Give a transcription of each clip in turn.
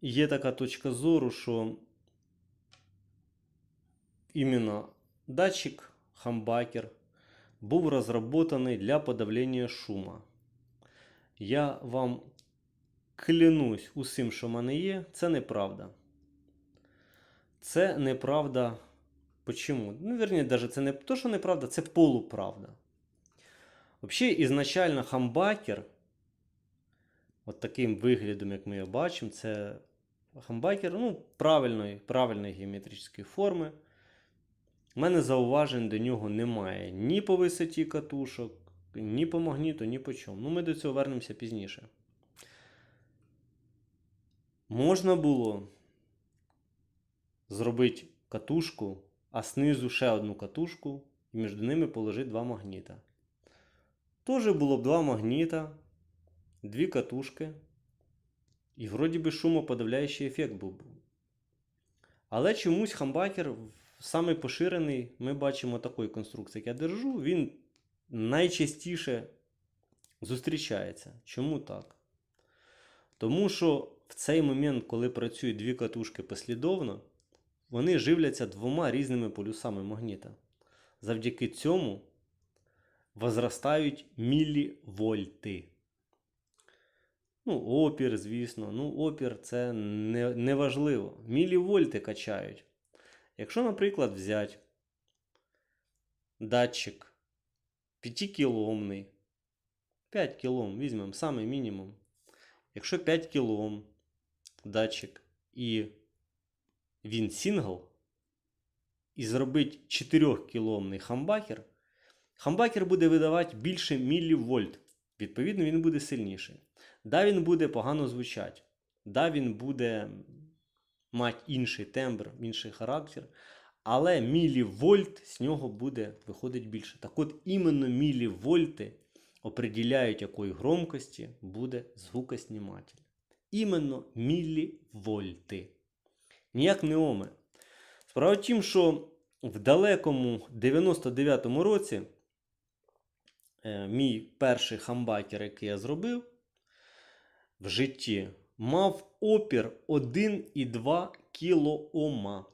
є така точка зору, що іменно датчик хамбакер був розроблений для подавлення шума. Я вам клянусь усім, що в мене є, це неправда. Це неправда. Почему? Ну, верні, даже це не то, що неправда, це полуправда. Взагалі, ізначально хамбакер, от таким виглядом, як ми його бачимо, це хамбакер ну, правильної, правильної геометричної форми. У мене зауважень до нього немає ні по висоті катушок, ні по магніту, ні по чому. Ну, ми до цього вернемося пізніше. Можна було зробити катушку, а знизу ще одну катушку, і між ними положити два магніта. Тоже було б два магніта, дві катушки, і вроді би шумоподавляючий ефект був. Але чомусь хамбакер самий поширений, ми бачимо такої конструкції, як я держу, він найчастіше зустрічається. Чому так? Тому що в цей момент, коли працюють дві катушки послідовно, вони живляться двома різними полюсами магніта. Завдяки цьому возростають мілівольти. Ну, опір, звісно. Ну, опір це не, не важливо. Мілівольти качають. Якщо, наприклад, взяти датчик 5 кіломний, 5 кілом візьмемо самий мінімум. Якщо 5 кілом датчик і він сингл, і зробити 4 кіломний хамбакер, хамбакер буде видавати більше мілівольт. Відповідно, він буде сильніший. Да, він буде погано звучати. Да, він буде мати інший тембр, інший характер. Але мілівольт з нього буде виходить більше. Так от іменно мілівольти определяють, якої громкості буде звукосніматель. Іменно мілівольти. Ніяк не оми. Справа в тім, що в далекому 99-му році е, мій перший хамбакер, який я зробив в житті, мав опір 1,2 кілоома.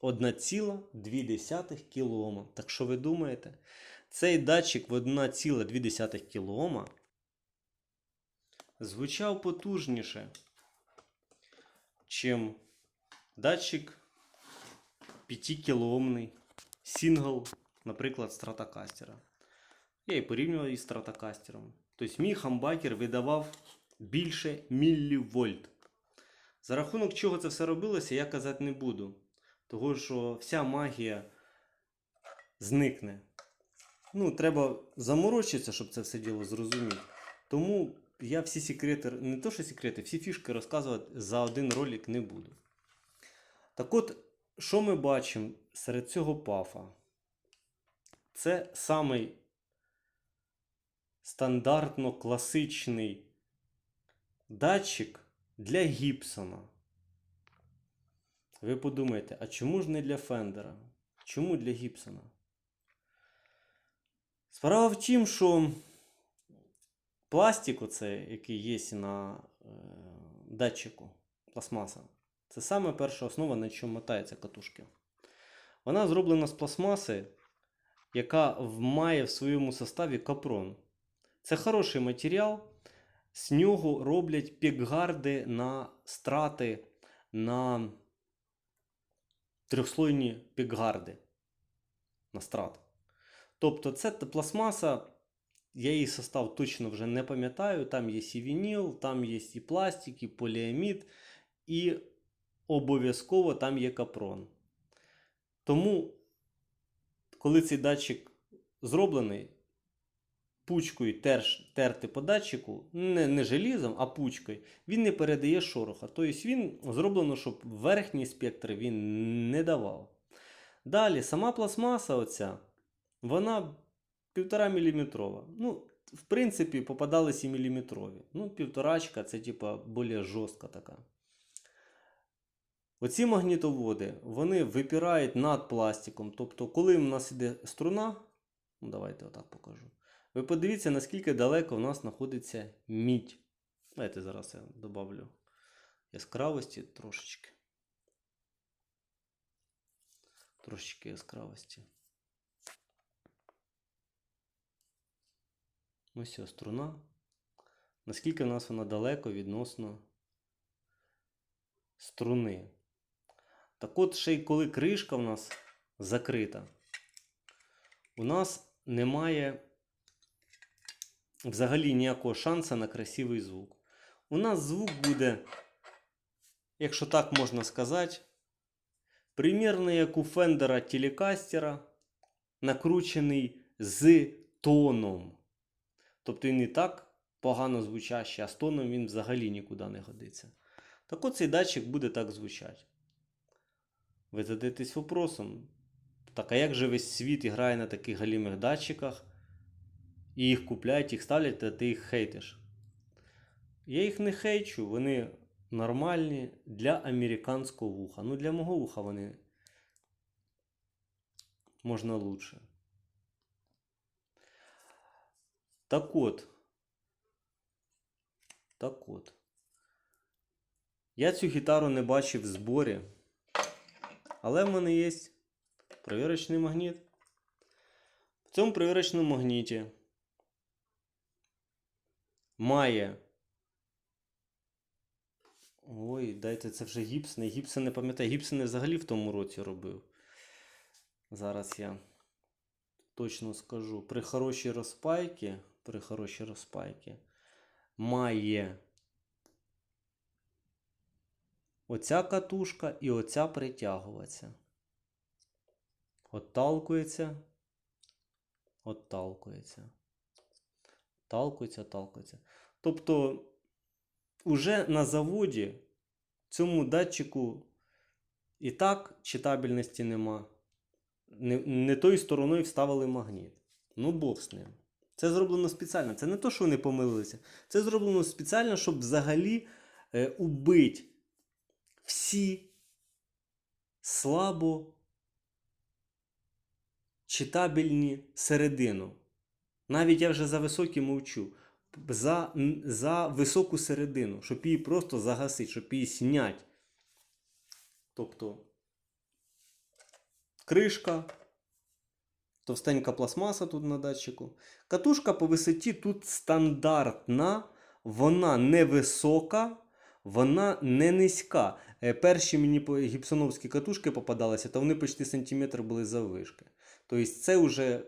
1,2 кілоома. Так що ви думаєте? Цей датчик в 1,2 кілоома звучав потужніше, чим датчик 5 кілоомний сингл, наприклад, стратокастера. Я і порівнював із стратокастером. Тобто мій хамбакер видавав більше міллівольт. За рахунок чого це все робилося, я казати не буду. Того що вся магія зникне. Ну, треба заморочитися, щоб це все діло зрозуміти. Тому я всі секрети, не то що секрети, всі фішки розказувати за один ролик не буду. Так от, що ми бачимо серед цього пафа? Це самий стандартно класичний датчик для Гібсона. Ви подумаєте, а чому ж не для Фендера? Чому для Гібсона? Справа в тім, що пластик, оцей, який є на е, датчику, пластмаса, це саме перша основа, на чому мотаються катушки. Вона зроблена з пластмаси, яка має в своєму составі капрон. Це хороший матеріал. З нього роблять пікгарди на страти на трьохслойні пікгарди на страт. Тобто це пластмаса, я її состав точно вже не пам'ятаю. Там є і вініл, там є і пластик, і поліамід, і обов'язково там є капрон. Тому, коли цей датчик зроблений, пучкою терш, терти по датчику, не, не желізом, а пучкою, він не передає шороха. Тобто він зроблено, щоб верхній спектр він не давав. Далі, сама пластмаса, оця, вона 1,5 мм. Ну, в принципі, попадалися і міліметрові. Ну, півторачка це, типа, більш жорстка така. Оці магнітоводи, вони випирають над пластиком. Тобто, коли в нас іде струна, ну давайте отак покажу. Ви подивіться, наскільки далеко в нас знаходиться мідь. Давайте зараз я добавлю яскравості трошечки. Трошечки яскравості. Ось ця струна. Наскільки в нас вона далеко відносно струни. Так от, ще й коли кришка в нас закрита, у нас немає взагалі ніякого шансу на красивий звук. У нас звук буде, якщо так можна сказати, примірно як у Фендера телекастера, накручений з тоном. Тобто він і так погано звучащий, а з тоном він взагалі нікуди не годиться. Так от цей датчик буде так звучати. Ви задаєтесь вопросом. Так а як же весь світ грає на таких галімих датчиках, і їх купляють, їх ставлять, а ти їх хейтиш? Я їх не хейчу, вони нормальні для американського вуха. Ну, для мого вуха вони можна лучше. Так от. Так от. Я цю гітару не бачив в зборі. Але в мене є провірочний магніт. В цьому провірочному магніті має. Ой, дайте це вже гіпсне. Гіпсен не пам'ятаю. Гіпсен взагалі в тому році робив. Зараз я точно скажу. При хорошій розпайці, при хорошій розпайці має оця катушка і оця притягуватися. Отталкується, отталкується. Талкується, талкується. Тобто, уже на заводі цьому датчику і так читабельності нема. Не, не тою стороною вставили магніт. Ну, Бог з ним. Це зроблено спеціально. Це не то, що вони помилилися. Це зроблено спеціально, щоб взагалі е, убити всі слабо читабельні середину. Навіть я вже за високі мовчу. За, за високу середину, щоб її просто загасити, щоб її снять. Тобто кришка, товстенька пластмаса тут на датчику. Катушка по висоті тут стандартна, вона невисока, вона не низька. Е, Перші мені гіпсоновські катушки попадалися, то вони почти сантиметр були заввишки. Тобто це вже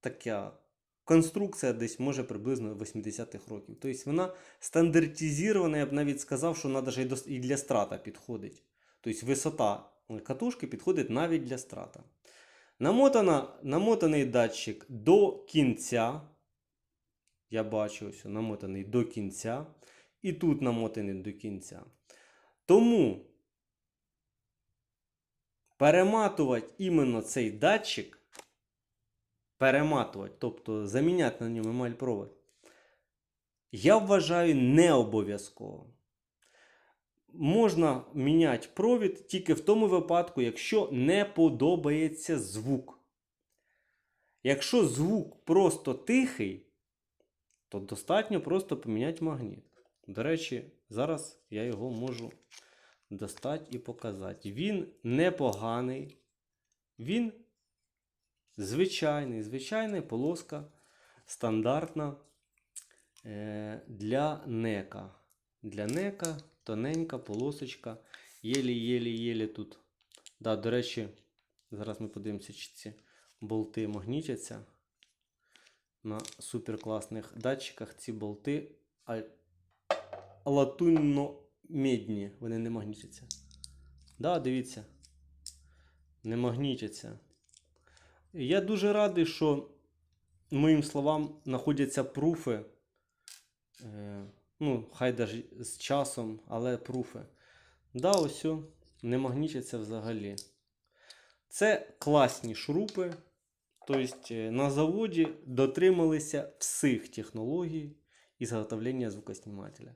така конструкція десь може приблизно 80-х років. Тобто вона стандартизована, я б навіть сказав, що вона навіть і для страта підходить. Тобто висота катушки підходить навіть для страта. Намотана, намотаний датчик до кінця. Я бачу, ось намотаний до кінця. І тут намотаний до кінця. Тому перематувати іменно цей датчик, перематувати, тобто заміняти на ньому емаль-провод, я вважаю не обов'язково. Можна міняти провід тільки в тому випадку, якщо не подобається звук. Якщо звук просто тихий, то достатньо просто поміняти магніт. До речі, зараз я його можу достати і показати. Він непоганий, він звичайний, звичайна полоска стандартна е, для нека. Для нека тоненька полосочка. Єлі-єлі-єлі тут. Да, до речі, зараз ми подивимося, чи ці болти магнітяться. На суперкласних датчиках ці болти а- латунно-медні. Вони не магнітяться. Да, дивіться. Не магнітяться. Я дуже радий, що моїм словам знаходяться пруфи. Е, ну, хай даже з часом, але пруфи. Да, ось не магнітяться взагалі. Це класні шурупи. Тобто е, на заводі дотрималися всіх технологій із заготовлення звукоснімателя.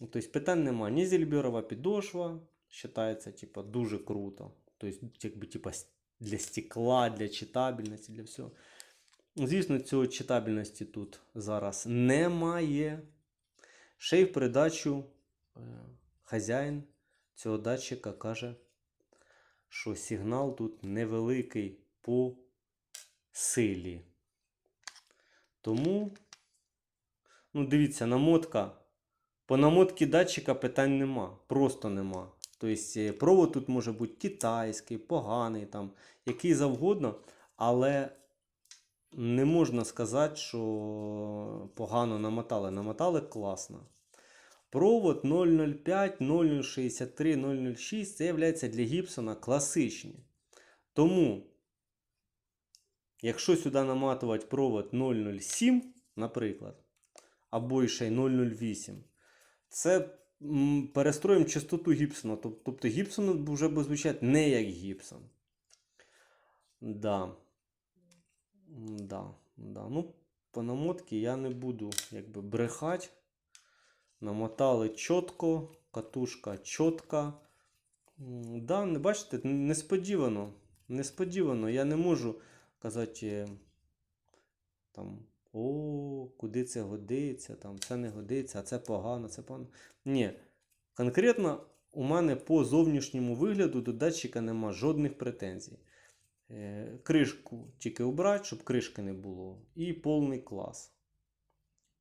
Ну, Тобто питань нема. Нізельберова підошва вважається типа, дуже круто. Тобто, якби, типа, с- для стекла, для читабельності, для всього. Звісно, цього читабельності тут зараз немає. Ще й в придачу е, хазяїн цього датчика каже, що сигнал тут невеликий по силі. Тому, ну, дивіться, намотка. По намотці датчика питань нема. Просто нема. Тобто е, провод тут може бути китайський, поганий, там, який завгодно, але не можна сказати, що погано намотали. Намотали класно. Провод 005, 0063, 006 це є для Гібсона класичні. Тому, якщо сюди наматувати провод 007, наприклад, або ще й 008, це перестроїмо частоту Гібсона. Тобто Гібсон вже буде звучати не як Гібсон. Да. Да, да. Ну, по намотці я не буду якби брехати. Намотали чітко, катушка чітка. Да, не бачите, несподівано. Несподівано. Я не можу казати е, там, о, куди це годиться, там, це не годиться, а це погано, це погано. Ні. Конкретно у мене по зовнішньому вигляду до датчика нема жодних претензій. Е, Кришку тільки убрати, щоб кришки не було. І повний клас.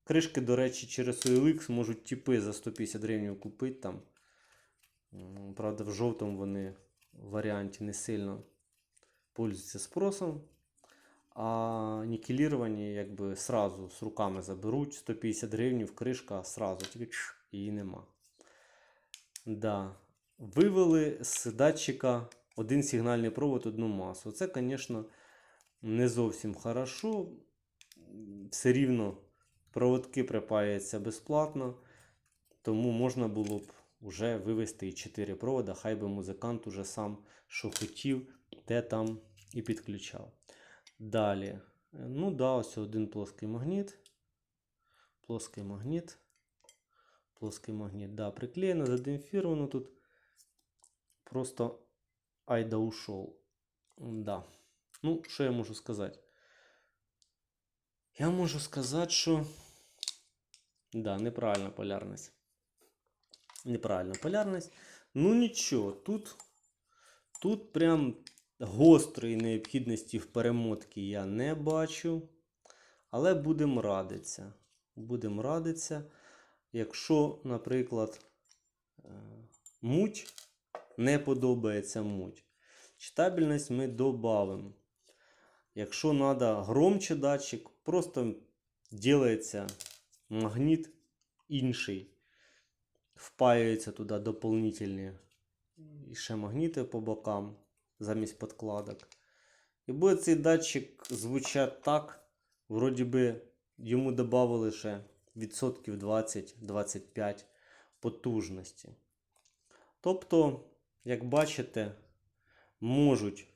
Кришки, до речі, через OLX можуть тіпи за 150 гривень купити там. Правда, в жовтому вони в варіанті не сильно пользуються спросом. А нікеліровані якби сразу з руками заберуть 150 гривень, кришка сразу, тільки чш, її нема. Да. Вивели з датчика один сигнальний провод, одну масу. Це, звісно, не зовсім хорошо. Все рівно проводки припаються безплатно, тому можна було б вже вивести і 4 провода, хай би музикант уже сам що хотів, те там і підключав. Далі. Е, Ну да, ось один плоский магніт. Плоский магніт. Плоский магніт. Да, приклеєно, задемпфіровано тут. Просто айда ушов. Да. Ну, що я можу сказати? Я можу сказати, що. Да, неправильна полярність. Неправильна полярність. Ну нічого, тут, тут прям гострої необхідності в перемотці я не бачу. Але будемо радитися. Будемо радитися. Якщо, наприклад, е, муть не подобається муть. Читабельність ми додамо. Якщо треба громче датчик, просто ділається магніт інший. Впаюються туди доповнительні і ще магніти по бокам замість подкладок. І буде цей датчик звучати так, вроді би йому додали ще відсотків 20-25 потужності. Тобто, як бачите, можуть